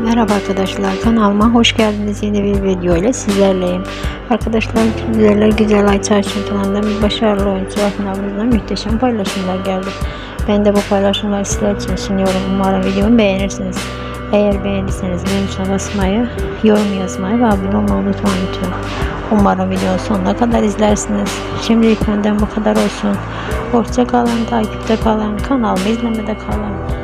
Merhaba arkadaşlar kanalıma hoş geldiniz yeni bir video ile sizlerleyim. Arkadaşlar sizlerle güzel Ayça Ayçin kanalında bir başarılı oyuncu Akın abimizden muhteşem paylaşımlar geldi. Ben de bu paylaşımları sizler için sunuyorum. Umarım videomu beğenirsiniz. Eğer beğendiyseniz beğen basmayı, yorum yazmayı ve abone olmayı unutmayın lütfen. Umarım videonun sonuna kadar izlersiniz. Şimdilik benden bu kadar olsun. Hoşça kalın, takipte kalın, kanalımı izlemede kalın.